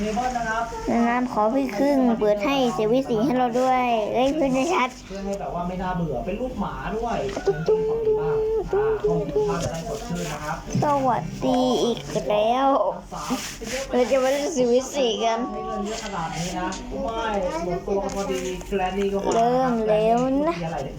เทเบิลนะครับน้ำขอพี่ครึ่งเปิดให้เสียวิสีให้เราด้วย เอ้ยพูดชัดเพื่อให้แบบว่าไม่น่าเบื่อ เป็นรูปหมาด้วยเป็นรูปของดีบ้างอ่าห้องกินข้าวจะได้สดชื่นนะครับสวัสดีอีกแล้วสามเป็นเยอะไปเราจะมาเล่นเสียวิสีกันให้เงินเยอะขนาดนี้นะไม่หมดตัวพอดีแกลนี่ก็มาเริ่มแล้วนะมีอะไรเนี่ย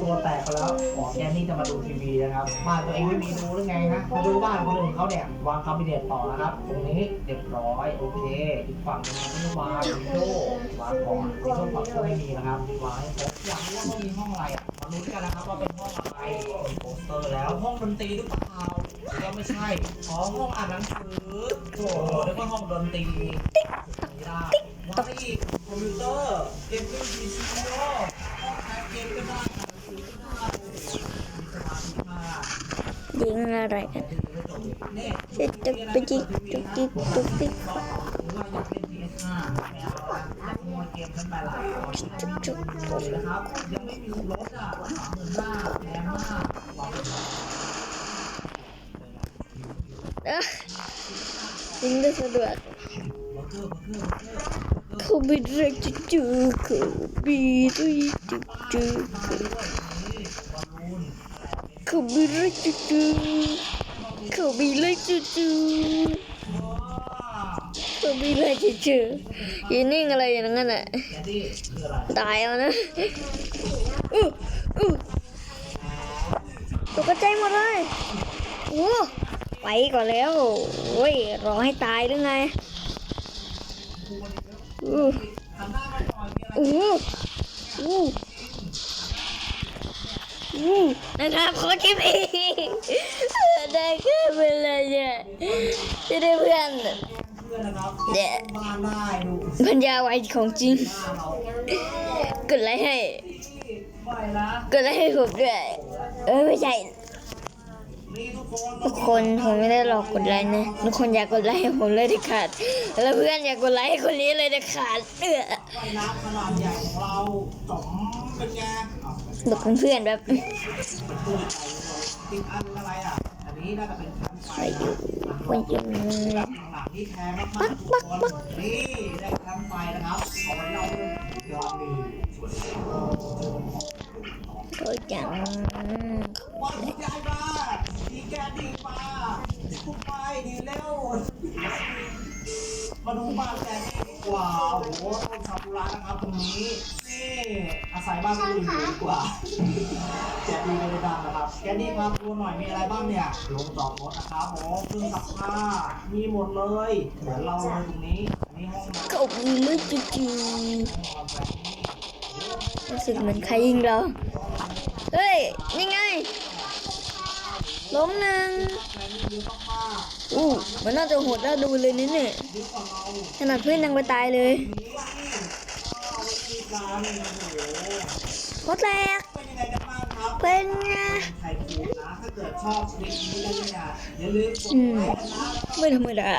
ตัวแตกไปแล้วขอแกนี่จะมาดูทีวีนะครับบ้านตัวเองไม่มีดูหรือไงนะมาดูบ้านคนอื่นเขาเนี่ยวางคาบิเนตต่อนะครับตรงนี้เรียบร้อยโอเคอีกฝั่งนึงก็วางวินโดว์วางของวินโดว์ฝั่งก็ไม่มีนะครับวางให้ครบอยางนี้ว่ามีห้องอะไรอะมาลุ้นกันนะครับว่าเป็นห้องอะไรมีโปสเตอร์แล้วห้องดนตรีหรือเปล่าหรือว่าไม่ใช่อ๋อห้องอ่านหนังสือโอ้โหเรียกว่าห้องดนตรีไม่ได้วางอีกคอมพิวเตอร์เกมเครื่องพีซีโร่ห้องแคสเกมก็ได้หนังสือก็ได้มีสมาธิมากยิงอะไรกันนี่เจ็ดจุกไปจิกจุกจิกจุกจิกเล่น PS5 ไม่เอาละอยากขโมยเกมขึ้นไป หลายตอนจุกจุกนะครั บินเร็กจุกจุกยืนนิ่งอะไรอย่างนั้นอะแกดี้คืออะตายแล้วนะอู้อู้ตกใจหมดเลยโอ้ไปก่อนแล้วโอ้ยรอให้ตายหรือไงอู้นหน้ามาหน่อยมีอะไรอู้อู้นะครับขอคลิปอีกได้แค่เวลาเนี่ยจะได้เพื่อน พื่อนนะครับเดี๋ยวบ้านได้ดูปัญญาไวของจริงกดไลค์ให้กดไลค์ให้ผมด้วยเออไม่ใช่ทุกคนคนผมไม่ได้หลอกกดไลค์นะทุกคนอยากกดไลค์ให้ผมเลยเด็ดขาด แล้วเพื่อนอยากกดไลค์ให้คนนี้เลยเด็ดขาดเออน้ำขนาดใหญ่ของเราสมเป็นไง อ้าวบอกเพื่อนๆแบบใหญ่เลยติดอันอะไปอยู่คนอยู่หลังๆนี่แพงมากๆทุกคนนี่ได้ชั้นไฟนะครับเอยอดดีสวยก็ยังว่าคุณยายมาดูบ้านแก กว่าโอ้โหต้นซากุระนะครับตรงนี้นี่อาศัยบ้านคนอื่นอยู่ดีกว่าแกดีเลยดังนะครับแกดีมาดูหน่อยมีอะไรบ้างเนี่ยลงจอดรถนะครับโอ้เครื่องซักผ้ามีหมดเลยเหมือนเราเลยตรงนี้อันนี้ห้องนอนก็มีเลยจู่ห้องนอนแบบนี้ๆรู้สึกเหมือนใครยิงเราเฮ้ยนี่ไงล้มหนึ่งแกนี่เย อู้มันน่าจะโหดน่าดูเลยนี่เนี่ยขนาดเพื่อนยังไปตายเลยโคตรแตกเป็นยังไงกับ้างค์เป็นไงใครคูนะเกิดชอบคลิปนี้แล้วเนี่ยอย่าลืมไม่ธรรมดา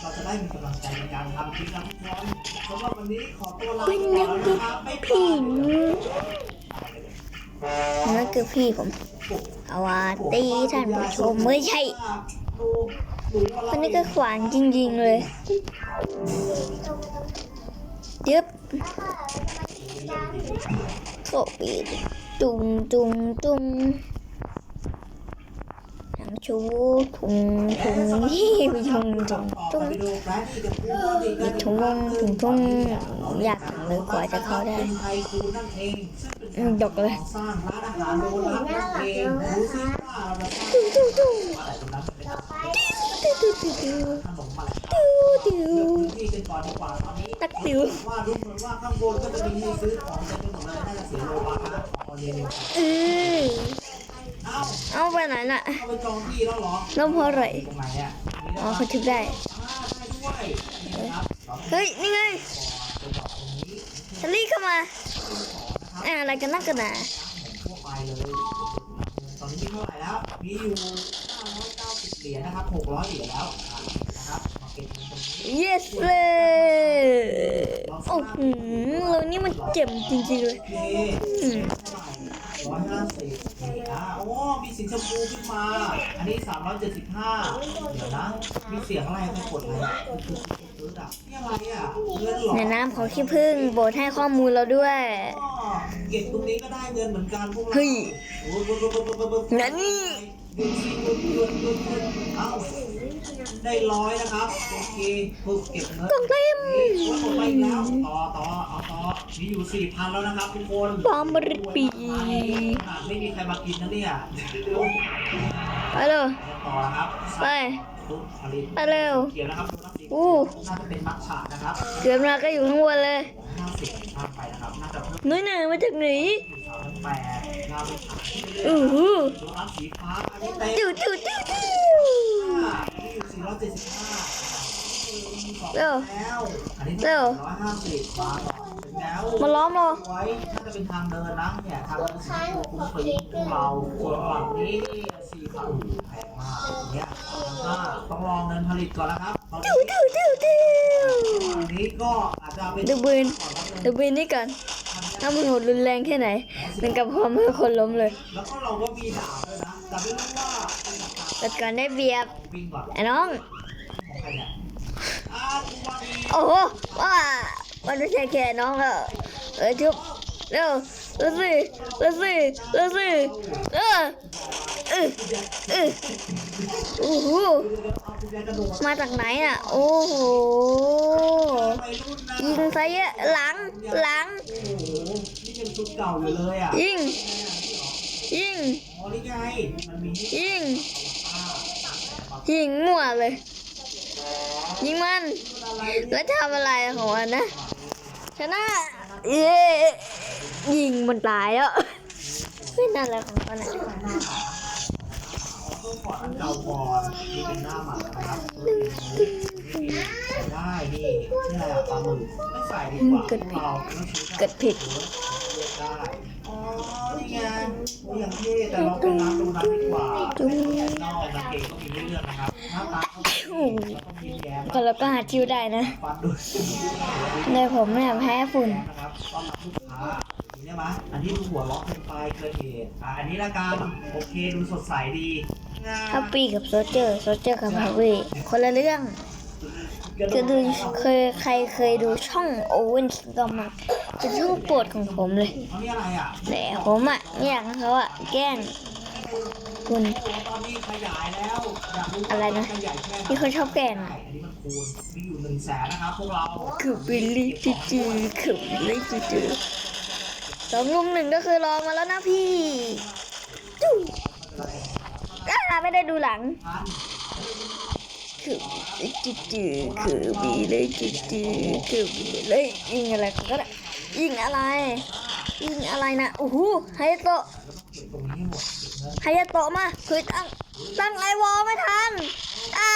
เราจะได้มีกำลังใจในการทำคลิปนะทุกคนสำหรับวันนี้ขอตัวลาไปเป็นก่ยัอนงแล้วไงนะครับไม่พี่ นั่นคือพี่ผมเอาว่าตีท่านผู้ชมไม่ใช่คนนี้ก็ขวานจริง ๆ เลยยึบโคปีดตุงตุงตุงหนังชูถุงถุงที่ไปถุงถุงตุงไปดูแบรนด์ที่จะพูดอีกมีถุงวงถุงทุ่งอยากเลยกว่าจะเข้าได้ เป็นไทยคูนั่นเองซึ่งเป็นอืมดกเลยสร้างร้านอาหารโบราณเองดูซิว่าเราจะสร้างอะไรตรงนั้นเป็นติวติวติวติวขนมอะไรติวติวเลือกพื้นที่กันก่อนดีกว่าตอนนี้ตักติวว่าดูเหมือนว่าข้างบนก็จะมีให้ซื้อของเต็มไปหมดเลยน่าจะเสียโลบาร์นะออเดนเออเอาไปไหนน่ะเอาไปจองที่แล้วเหรอแล้วเพราะอะไรอ๋อเขาทึบได้อ่าได้เฮ้ยนี่ไงไปจอดตรงนี้ชลลี่เข้ามา อะอะไรกันนักกันหนาทั่วไปเลยตอนนี้มีเท่าไหร่แล้ว มีอยู่990เหรียญนะครับ600เหรียญแล้วอะนะครับมาเก็บเงินตรงนี้ yes เลยโอ้โหเรานี่มันเจ็บจริงๆเลยโอเคอืมร้อยห้าสิบนี่อ่าโอ้มีสีชมพูขึ้นมา อันนี้375เดี๋ยวนะ มีเสียงอะไรไปกดอะไร อะคือคือคืออะนี่อะไรอะเงินเหรอในน้ำของขี้ผึ้งโบสให้ข้อมูลเราด้วย อ๋อเก็บตรงนี้ก็ได้เงินเหมือนกันพวกเราเฮ้ยโอ้โหโอ้โหโอ้โหโอ้โหงั้นนี่หยุดสิหยุดหยุดหยุดหยุดเอ้าได้ร้อยนะครับโอเคปึ๊บเก็บเงินกล่องเต็ม นี่โอ้ยหมดไปอีกแล้วต่อต่อเอาต่อมีอยู่สี่พันแล้วนะครับทุกคนบอมบริปีขนาดไม่มีใครมากินนะเนี่ยเร็วไปเร็วต่อนะครับ ไป ปุ๊บผลิตไปเร็ว เขียนนะครับดูน้ำสีอู้ น่าจะเป็นมัทฉะนะครับเกือบมาก็อยู่ข้างบนเลยห้าสิบข้ามไปนะครับ น่าจะเพิ่มน้อยหนามาจากไหนอยู่สามพันแปดน่าไปขายที่เรื่อยอู้หูๆดูน้ำสีฟ้าอันนี้เต็มจู่จู่จู่จู่นี่อยู่สี่ร้อยเจ็ดสิบห้าเร็ว แล้ว อันนี้เร็ว ร้อยห้าสิบบาทถึงแล้ว มาล้อมเราไว้น่าจะเป็นทางเดินนะเนี่ยทางเดินสีชมพูคุ้มฟรีพวกเราส่วนฝั่งนี้นี่สี่พันแพงมากเนี่ย อ่าต้องรองเงินผลิตก่อนนะครับตอนนี้จู่จู่จู่จู่อันนี้ก็อาจจะเป็นดูปืนก่อนแล้วดูปืนนี่ก่อนถ้ามันโหดรุนแรงแค่ไหนเป็นกับพร้อมให้คนล้มเลย แล้วก็เราก็มีดาบด้วยนะแต่ไม่รู้ว่าเป็นดาบแต่ก่อนได้เบียบวิ่งก่อนไอ้น้องของใครเนี่ยอ่าทุกวันนี้โอ้โหว่ามันไม่ใช่แค่น้องแล้วเออชุบเร็วเร็วสิเร็วสิเร็วสิเออเออเออโอ้โหมาจากไหนอะ โอ้โหยิงซะเยอะหลังหลังโอ้โหนี่ยังชุดเก่าอยู่เลยอะยิงยิงอ๋อนี่ไงยิงยิงมั่วเลย ยิงมัน แล้วทำอะไรของมันนะชนะเย้ยิงมันตายแล้วเป็นอะไรของมันอะ ต้องก่อนอันเก่าก่อนนี่เป็นหน้าหมานะครับได้นี่นี่อะไรอะปลาหมึกไม่ใส่ดีกว่าพวกเราไม่ใช้เกิดผิดได้อ๋อนี่ไงโอ้ยอย่างเท่แต่เราเป็นร้านตรงนั้นดีกว่าจุ๊บนอกกางเกงก็มีเลือกนะครับหน้าตาเขาดีแล้วก็หาชิวได้นะในผมเนี่ยแพ้ฝุ่นนะครับ ต้อนรับลูกค้านี่ใช่ไหมอันนี้ดูหัวล็อกเป็นไฟเกิดเหตุอะอันนี้ละกันโอเคดูสดใสดีงาฮัปปี้กับโซเจอร์โซเจอร์กับฮาวิคนละเรื่องจะดูเคยใครเคยดูช่องโอเวนคิงดอมมาเป็นช่องโปรดของผมเลยอันนี้อะไรอะแต่ผมอะไม่อยากให้เขาอะแกล้งคุณโอ้โหตอนนี้ขยายแล้วอยากรู้อะไรนะ ขยายแค่ไหนที่เขาชอบแกล้งใช่อะอันนี้มันคูณมีอยู่หนึ่งแสนนะครับพวกเรา คือบิลลี่จีจีคือบิลลี่จีจี สองลุมหนึ่งก็คือรองมาแล้วนะพี่จู้อ่าไม่ได้ดูหลัง คือจีจีคือบิลลี่จีจีคือบิลลี่ยิงอะไรก็ได้ยิงอะไร ยิงอะไรนะโอ้โหไฮายาโตะเก็บตรงนี้ให้หมดเก็บเงินไฮายาโตะมาคือตั้งตั้งไอวอลไม่ทันอ่า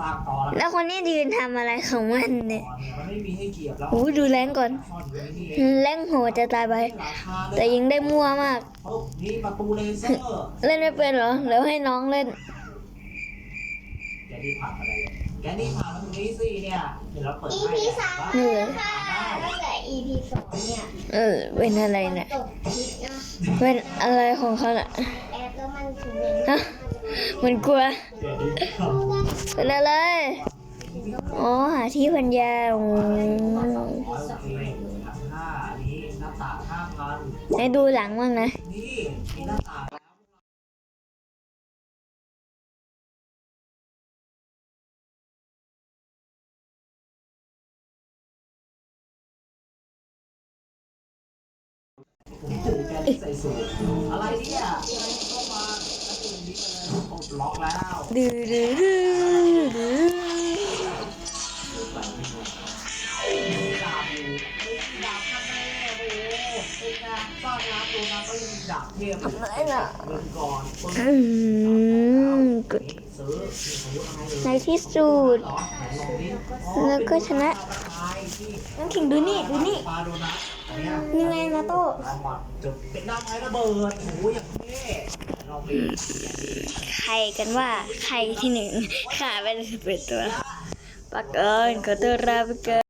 อันนี้อันนี้อะไรผมดูสิสร้างต่อแล้วแล้วคนนี้ยืนทำอะไรของมันเนี่ยต่อเนี่ยมันไม่มีให้เกียบแล้วโอ้โหดูแรงก่อนซ่อนอยู่ในนี่เองแรงโหดจะตายไป ราคาเลยแต่ยิงได้มั่วมากปุ๊บนี่ประตูเลเซอร์เล่นไม่เป็นเหรอแล้วให้น้องเล่น แกนี่ผ่านอะไรเนี่ยแกนี่ผ่านประตูนี้สิเนี่ยเดี๋ยวเราเปิดให้ EP สามว่าเหนื่อย ค่ะตั้งแต่ EP สองเนี่ยเออเป็นอะไรเนี่ยตกทิศนะเป็นอะไรของเขาน่ะ แอปแล้วมันถึงเป็นฮะ มันกลัวแกนี่ครับ เป็นอะไร อ๋อ หาที่พันยาโอ้ร้อยโอเคถังให้ดูหลังบ้างนะนี่มีหน้าต่างแล้วผมถือแกนี่ใส่สูทอะไรเนี่ย ลยปลดล็อกแล้วดื้อดื้อดื้อดื้อดาบอยู่เฮ้ยดาบทำไมเนี่ยโอ้โหเป็นไงสร้างร้านโดนัทก็ยังมีดาบเทพอยู่อะไรน่ะเงินก่อนปึ้งอืมกดนี่ซื้อมีอาวุธอะไรเลยในที่สุดเหรอไหนลองดิอ๋อแล้วก็ชนะเป็นดาวกระจายที่น้ำขิงดูนี่ดูนี่ปลาโดนัทอันเนี้ยนี่ไงนาโต้เอามาจะเป็นหน้าไม้ระเบิดโอ้โหอย่างเท่ลองไป ใครกันว่าใครที่หนึ่งขาเป็นเอ็ดตัวปักเอิญขอตัวลาไปเกิน